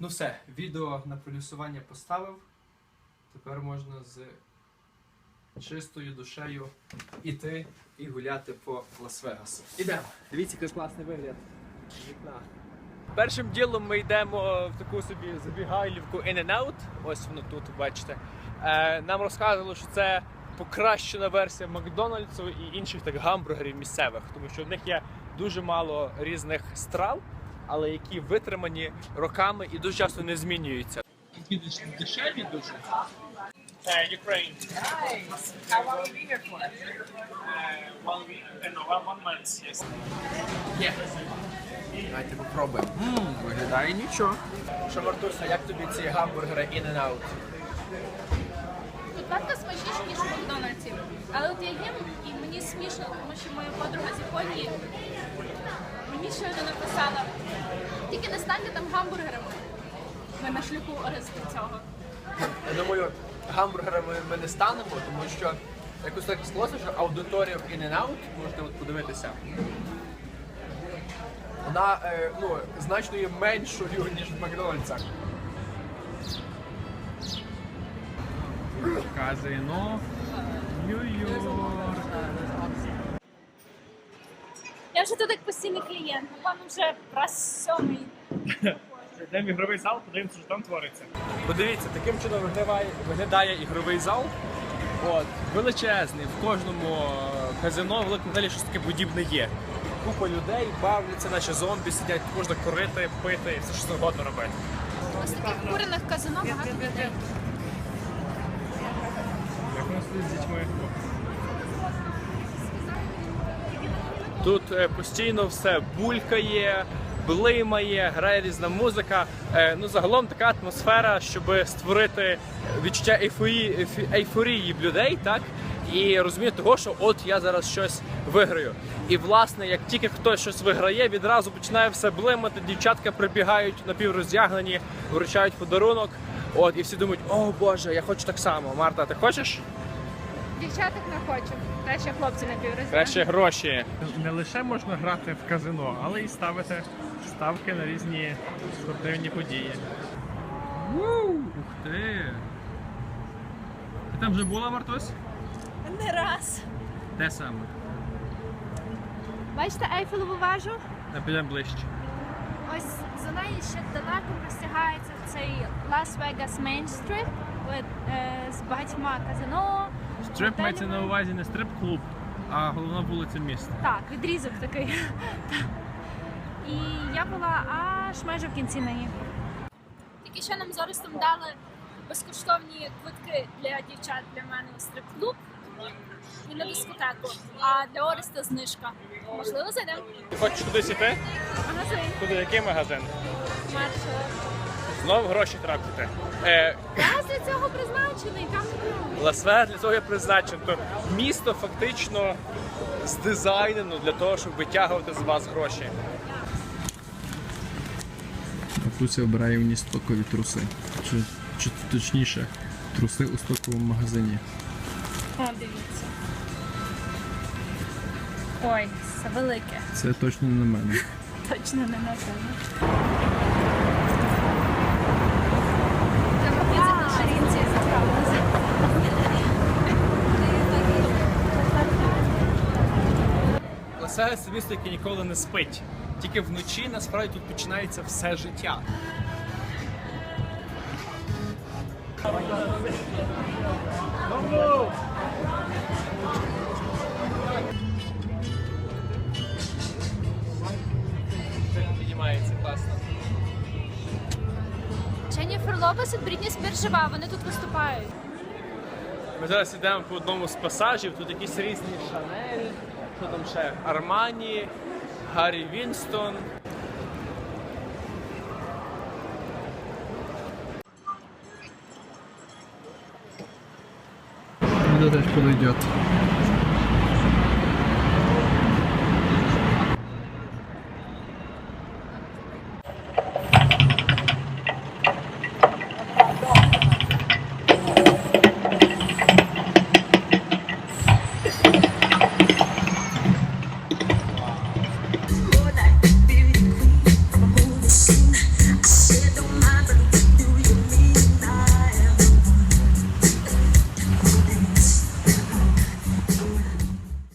Ну все, відео на плюсування поставив. Тепер можна з чистою душею іти і гуляти по Лас-Вегасу. Ідемо. Дивіться, який класний вигляд. Вікна. Першим ділом ми йдемо в таку собі забігайлівку In-N-Out. Ось воно тут, бачите. Е, нам розказували, що це покращена версія Макдональдсу і інших так гамбургерів місцевих, тому що в них є дуже мало різних страв, але які витримані роками і дуже часто не змінюються. Які дешеві дуже. Uh, Ukraine. Nice. How long have you been here for? Uh, one week, uh, no, one, one month, yes. Є. Давайте попробуємо. Ммм, виглядає нічого. Що, Мартуся, як тобі ці гамбургери In-N-Out? Тут правда смачніше, ніж у Макдональдсі. Але от я їм і смішно, тому що моя подруга з Японії мені щойно написала. Тільки не станьте там гамбургерами. Ми на шляху до цього. Я думаю, гамбургерами ми не станемо, тому що якось так склалося, що аудиторія в In-N-Out, можете от подивитися, вона е, ну, значно є меншою, ніж в Макдональдсах. Казино. Нью-Йорк. Я вже тут як постійний клієнт, напевно, вже раз сьомий. Йдемо в ігровий зал, подивимося, що там твориться. Подивіться, таким чином виглядає, виглядає ігровий зал. От, величезний, в кожному е, казино, в великому залі щось таке подібне є. Купа людей бавляться, наче зомбі сидять, можна курити, пити і все що завгодно робити. Ось таких курених казино багато людей. Як у нас з дітьми? Тут е, постійно все булькає, блимає, грає різна музика. Е, ну, загалом така атмосфера, щоб створити відчуття ейфорії, ейфорії в людей, так? І розуміти того, що от я зараз щось виграю. І власне, як тільки хтось щось виграє, відразу починає все блимати, дівчатка прибігають напівроздягнені, вручають подарунок. От, і всі думають, о Боже, я хочу так само. Марта, ти хочеш? Дівчаток не хочу. Краще хлопці на піврозділі. Краще гроші. Не лише можна грати в казино, але й ставити ставки на різні спортивні події. Ух ти! Ти там вже була, Мартусь? Не раз. Де саме? Бачите Ейфелеву вежу? Не підемо ближче. Ось за нею ще далеко простягається цей Лас-Вегас Мейн Стрит з багатьма казино. Стрип мається на увазі не стрип-клуб, а головна вулиця міста. Так, відрізок такий. І я була аж майже в кінці неї. Тільки що нам з Орестом дали безкоштовні квитки для дівчат для мене у стрип-клуб і на дискотеку. А для Ореста знижка. Можливо, зайдемо. Ти хочеш кудись іти? Магазин. Куди? Який магазин? Маршал. Знов гроші тратити. Е, Я для цього призначений, там Лас-Вегас для цього є призначено. То місто фактично здизайнено для того, щоб витягувати з вас гроші. Матуся обирає мені стокові труси. Чи, чи точніше, труси у стоковому магазині. О, дивіться. Ой, це велике. Це точно не на мене. Точно не на тебе. Це місто, яке ніколи не спить. Тільки вночі насправді тут починається все життя. Піднімається класно. Дженніфер Лопес і Брітні Спірс жива, вони тут виступають. Ми зараз йдемо по одному з пасажів, тут якісь різні Шанель, що там ще Армані, Гаррі Вінстон. Буде теж подойдет.